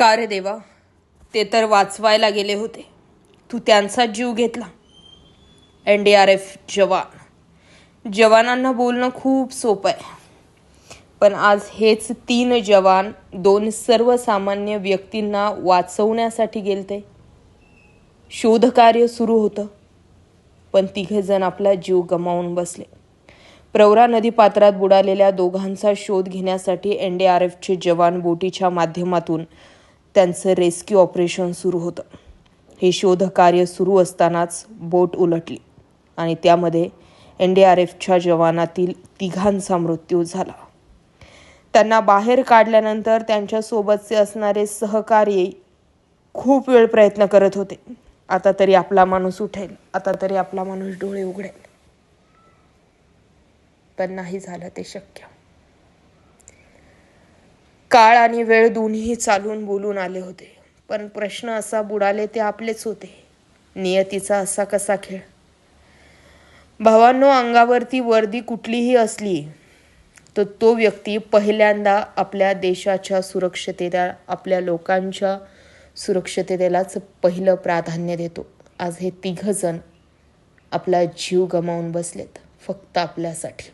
का रे देवा ते तर वाचवायला गेले होते. तू त्यांचा जीव घेतला. एन डी आर एफ जवान. जवानांना बोलणं खूप सोपं आहे. पण आज हेच तीन जवान दोन सर्वसामान्य व्यक्तींना वाचवण्यासाठी गेलते. शोधकार्य सुरू होतं. पण तिघेजण आपला जीव गमावून बसले. प्रवरा नदी पात्रात बुडालेल्या दोघांचा शोध घेण्यासाठी एन डी आर एफचे जवान बोटीच्या माध्यमातून त्यांचं रेस्क्यू ऑपरेशन सुरू होतं. हे शोधकार्य सुरू असतानाच बोट उलटली आणि त्यामध्ये एन डी आर एफच्या जवानातील तिघांचा मृत्यू झाला. त्यांना बाहेर काढल्यानंतर त्यांच्यासोबतचे असणारे सहकारी खूप वेळ प्रयत्न करत होते. आता तरी आपला माणूस उठेल आता तरी आपला माणूस डोळे उघडेल. पण नाही झालं ते शक्य. काळ आणि वेळ दोन्ही चालून बोलून आले होते. पण प्रश्न असा बुडाले ते आपलेच होते. नियतीचा असा कसा खेळ? भावांनो अंगावरती वर्दी कुठलीही असली तर तो व्यक्ती पहिल्यांदा आपल्या देशाच्या सुरक्षतेला आपल्या लोकांच्या सुरक्षतेलाच पहिलं प्राधान्य देतो. आज हे तिघंजण आपला जीव गमावून बसलेत फक्त आपल्यासाठी.